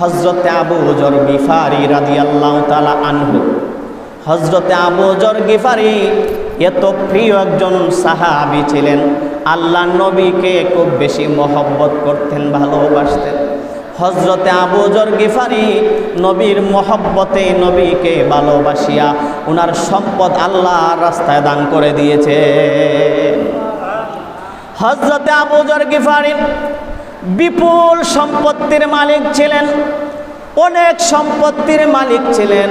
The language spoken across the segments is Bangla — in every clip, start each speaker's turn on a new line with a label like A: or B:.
A: হজরতে আবু জর গিফারি রাদি আল্লাহ তালা আনহু। হজরতে আবু জর গিফারি এত প্রিয় একজন সাহাবি ছিলেন আল্লাহ নবীকে খুব বেশি মহব্বত করতেন, ভালোবাসতেন। হজরতে আবু জর গিফারি নবীর মহব্বতে নবীকে ভালোবাসিয়া ওনার সম্পদ আল্লাহ রাস্তায় দান করে দিয়েছে হজরতে আবু জর গিফারি বিপুল সম্পত্তির মালিক ছিলেন, অনেক সম্পত্তির মালিক ছিলেন,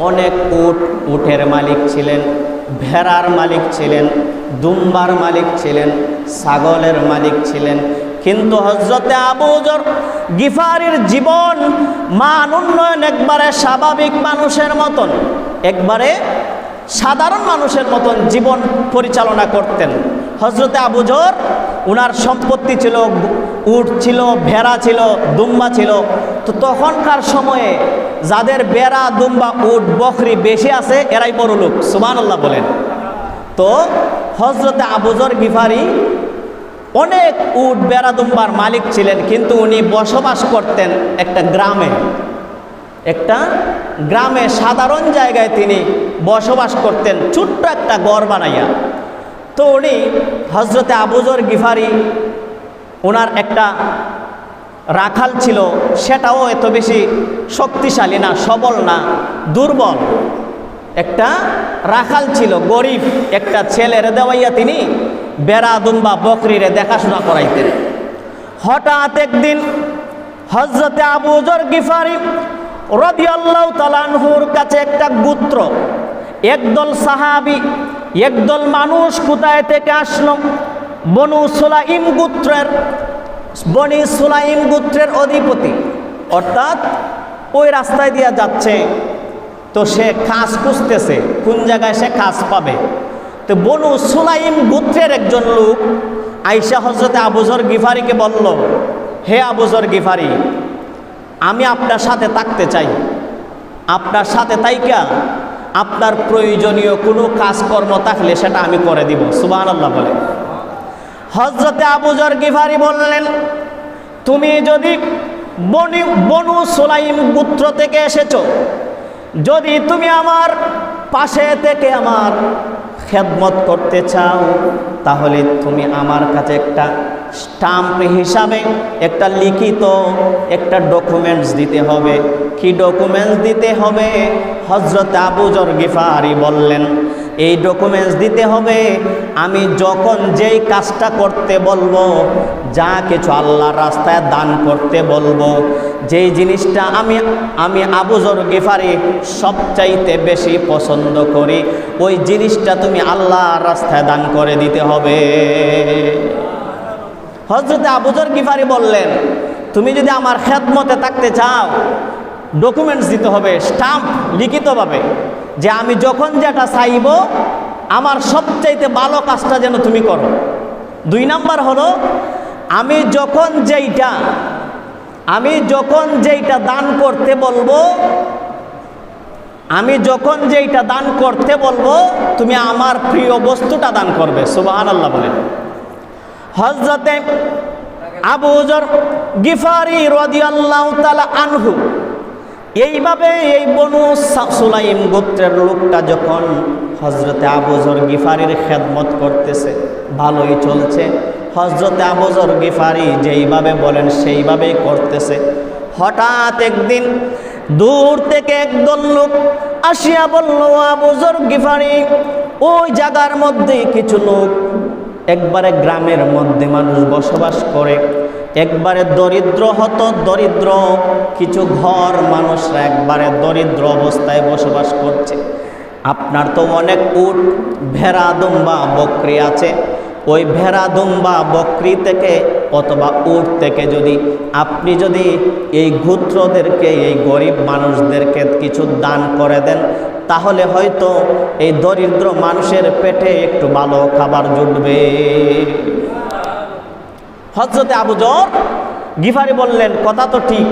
A: অনেক উট, উটের মালিক ছিলেন, ভেড়ার মালিক ছিলেন, দুম্বার মালিক ছিলেন, ছাগলের মালিক ছিলেন। কিন্তু হজরতে আবুজর গিফারির জীবন মান উন্নয়ন একবারে স্বাভাবিক মানুষের মতন, একবারে সাধারণ মানুষের মতন জীবন পরিচালনা করতেন। হজরতে আবুজর ওনার সম্পত্তি ছিল, উট ছিল, ভেড়া ছিল, দুম্বা ছিল। তো তখনকার সময়ে যাদের বেড়া, দুম্বা, উট, বকরি বেশি আছে, এরাই বড় লোক সুমান আল্লাহ বলেন। তো হজরতে আবুজর গিফারি অনেক উট, বেড়া, দুম্বার মালিক ছিলেন, কিন্তু উনি বসবাস করতেন একটা গ্রামে। একটা গ্রামে সাধারণ জায়গায় তিনি বসবাস করতেন, ছোট্ট একটা গড় বানাইয়া। তো উনি হজরতে আবুজর গিফারি, ওনার একটা রাখাল ছিল, সেটাও এত বেশি শক্তিশালী না, সবল না, দুর্বল। একটা রাখাল ছিল, গরিব, একটা ছেলের দেওয়াইয়া তিনি বেড়া দুম্বা বকরিরে দেখাশোনা করাইতেন। হঠাৎ একদিন হজরতে আবুজর গিফারি রবি আল্লাহ তালানহুর কাছে একটা গুত্র, একদল সাহাবি একদল মানুষ কোথায় থেকে আসলো? বনু সুলাইম গুত্রের, বনি সুলাইম গুত্রের অধিপতি। অর্থাৎ ওই রাস্তায় দিয়া যাচ্ছে। তো সে খাস খুঁজতেছে, কোন জায়গায় সে খাস পাবে? তো বনু সুলাইম গুত্রের একজন লোক আইসা হজরতে আবুজর গিফারিকে বলল, হে আবুজর গিফারি, আমি আপনার সাথে থাকতে চাই। আপনার সাথে তাইকা আপনার প্রয়োজনীয় কোনো কাজকর্ম থাকলে সেটা আমি করে দিব। সুবাহ আল্লাহ বলে হজরতে আবুজর গিভারি বললেন, তুমি যদি বনি বনু সোলাইম পুত্র থেকে এসেছ, যদি তুমি আমার পাশে থেকে আমার খেদমত করতে চাও, তাহলে তুমি আমার কাছে একটা স্টাম্প হিসাবে একটা লিখিত একটা ডকুমেন্টস দিতে হবে। কি ডকুমেন্টস দিতে হবে? হজরত আবুজর গিফারি বললেন এই ডকুমেন্টস দিতে হবে। আমি যখন যেই কাজটা করতে বলব, যা কিছু আল্লাহর রাস্তায় দান করতে বলব, যেই জিনিসটা আমি আমি আবুজর গেফারি সবচাইতে বেশি পছন্দ করি, ওই জিনিসটা তুমি আল্লাহর রাস্তায় দান করে দিতে হবে। হজরতে আবুজর গিফারি বললেন, তুমি যদি আমার খেদমতে থাকতে চাও ডকুমেন্টস দিতে হবে স্টাম্প লিখিতভাবে। যে আমি যখন যেটা চাইব, আমার সবচাইতে ভালো কাজটা যেন তুমি করো। দুই নাম্বার হলো, আমি যখন যেইটা, আমি যখন যেইটা দান করতে বলব, আমি যখন যেইটা দান করতে বলব, তুমি আমার প্রিয় বস্তুটা দান করবে। সুবাহ আল্লাহ বলেন হজরতে আবুজর গিফারি রদিয়াল্লাহ তালা আনহু এইভাবে এই বনু সুলাইম গোত্রের লোকটা যখন হজরতে আবুজর গিফারির খেদমত করতেছে, ভালোই চলছে। হজরতে আবুজর গিফারি যেইভাবে বলেন সেইভাবেই করতেছে। হঠাৎ একদিন দূর থেকে একদল লোক আসিয়া বলল আবুজর গিফারি, ওই জায়গার মধ্যে কিছু লোক একবারে গ্রামের মধ্যে মানুষ বসবাস করে। একবারে দরিদ্র হতো, দরিদ্র কিছু ঘর মানুষরা একবারে দরিদ্র অবস্থায় বসবাস করছে। আপনার তো অনেক উট, ভেড়া, দুম্বা, বকরি আছে। ওই ভেড়া, দুম্বা, বকরি থেকে অথবা উট থেকে যদি আপনি যদি এই ঘুত্রদেরকে এই গরিব মানুষদেরকে কিছু দান করে দেন, তাহলে হয়তো এই দরিদ্র মানুষের পেটে একটু ভালো খাবার জুটবে। হজরতে আবুজর গিফারি বললেন, কথা তো ঠিক,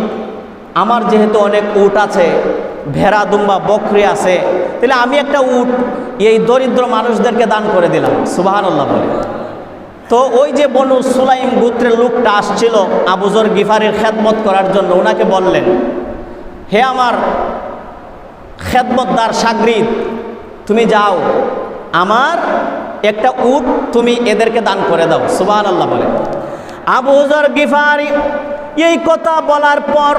A: আমার যেহেতু অনেক উট আছে, ভেড়া, দুম্বা, বকরি আছে, তাহলে আমি একটা উট এই দরিদ্র মানুষদেরকে দান করে দিলাম। সুবাহান আল্লাহ বলে। তো ওই যে বনু সুলাইম গোত্রের লোকটা আসছিল আবুজর গিফারের খেদমত করার জন্য, ওনাকে বললেন, হে আমার খেদমতদার সাগরিদ, তুমি যাও, আমার একটা উট তুমি এদেরকে দান করে দাও। সুবাহ আল্লাহ বলে। আবুজর গিফারি, এই কথা বলার পর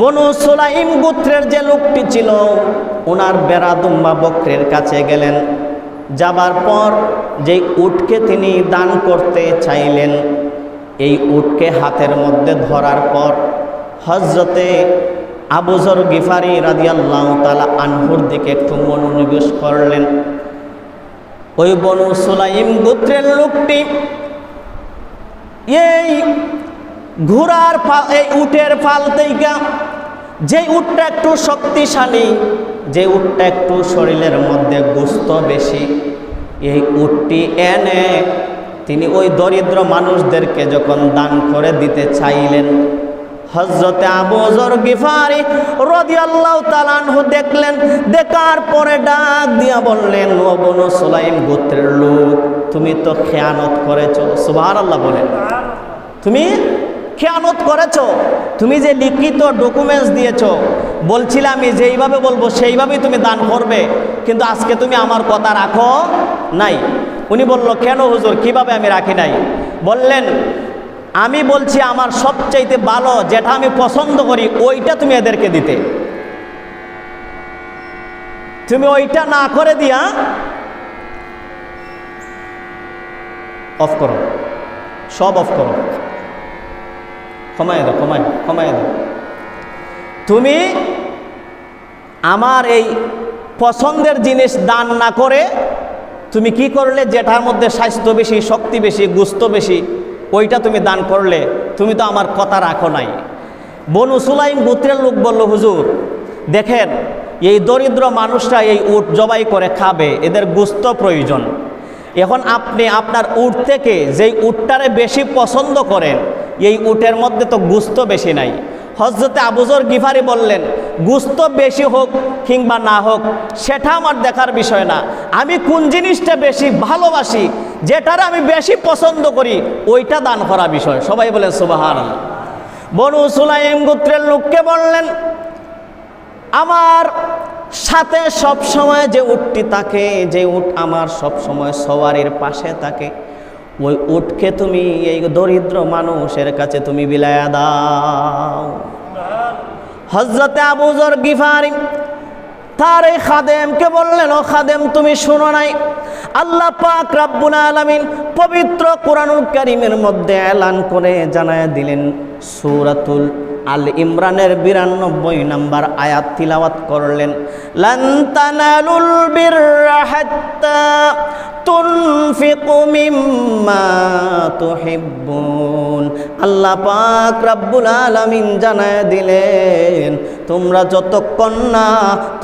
A: বনু সুলাইম গোত্রের যে লোকটি ছিল ওনার বেড়াদুম্বা বক্রের কাছে গেলেন। যাবার পর যেই উটকে তিনি দান করতে চাইলেন, এই উটকে হাতের মধ্যে ধরার পর হজরতে আবুজর গিফারি রাদিয়াল্লাহ তালা আনহুর দিকে একটু মনোনিবেশ করলেন। ওই বনু সুলাইম গোত্রের লোকটি এই ঘোড়ার এই উটের ফাল থেকে, যে উটটা একটু শক্তিশালী, যে উটটা একটু শরীরের মধ্যে গুস্ত বেশি, এই উটটি এনে তিনি ওই দরিদ্র মানুষদেরকে যখন দান করে দিতে চাইলেন হজরতে আবুজর গিফারি রদিয়াল্লাহ তালানহু দেখলেন, দেখার পরে ডাক দিয়া বললেন, ও বনু সুলাইম গোত্রের লোক তুমি তো খেয়ানত করেছ। সুবহানাল্লাহ আল্লাহ বলেন। তুমি খেয়ানত করেছ। তুমি যে লিখিত ডকুমেন্টস দিয়েছ আমি যেইভাবে বলব, সেইভাবেই তুমি দান করবে। কিন্তু আজকে তুমি আমার কথা রাখো নাই। উনি বলল, কেন হুজুর? কীভাবে আমি রাখি নাই? বললেন, আমি বলছি আমার সবচাইতে ভালো যেটা আমি পছন্দ করি, ওইটা তুমি এদেরকে দিতে। তুমি ওইটা না করে দিয়া অফ করো। সব অফ করো। ক্ষমায় দাও ক্ষমায় ক্ষমায় দাও। তুমি আমার এই পছন্দের জিনিস দান না করে তুমি কি করলে? যেটার মধ্যে স্বাস্থ্য বেশি, শক্তি বেশি, গুস্ত বেশি, ওইটা তুমি দান করলে, তুমি তো আমার কথা রাখো নাই। বনু সুলাইম গোত্রের লোক বলল, হুজুর, দেখেন, এই দরিদ্র মানুষরা এই উট জবাই করে খাবে, এদের গুস্ত প্রয়োজন। এখন আপনি আপনার উট থেকে যেই উটটারে বেশি পছন্দ করেন, এই উটের মধ্যে তো গুস্ত বেশি নাই। হজরতে আবুজর গিফারি বললেন, গুস্ত বেশি হোক কিংবা না হোক, সেটা আমার দেখার বিষয় না। আমি কোন জিনিসটা বেশি ভালোবাসি, যেটার আমি বেশি পছন্দ করি, ওইটা দান করা বিষয়। সবাই বলে সুবাহান বনু সুলাইম গোত্রের লোককে বললেন আমার সাথে সব সময় যে উটটি থাকে, যে উট আমার সব সময় সওয়ারির পাশে থাকে, ওই উটকে তুমি এই দরিদ্র মানুষের কাছে তুমি বিলায়া দাও। হজরতে আবুজর গিফারি তার এই খাদেমকে বললেন, ও খাদেম, তুমি শোনো নাই? আল্লাহ পাক রাব্বুল আলামিন পবিত্র কোরআনুল কারীমের মধ্যে এলান করে জানায় দিলেন সূরাতুল আল ইমরানের বিরানব্বই নাম্বার আয়াত তিলাওয়াত করলেন, লান তানালুল বিররা হাত্তা তুনফিকু মিম্মা তুহিব্বুন। আল্লাহ পাক রাব্বুল আলামিন জানায় দিলেন, তোমরা যতক্ষণ না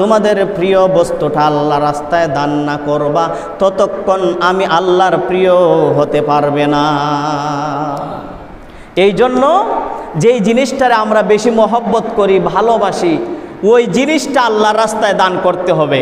A: তোমাদের প্রিয় বস্তুটা আল্লাহ রাস্তায় দান না করবা, ততক্ষণ আমি আল্লাহর প্রিয় হতে পারবে না। এই জন্য যেই জিনিসটারে আমরা বেশি মহব্বত করি, ভালোবাসি, ওই জিনিসটা আল্লাহর রাস্তায় দান করতে হবে।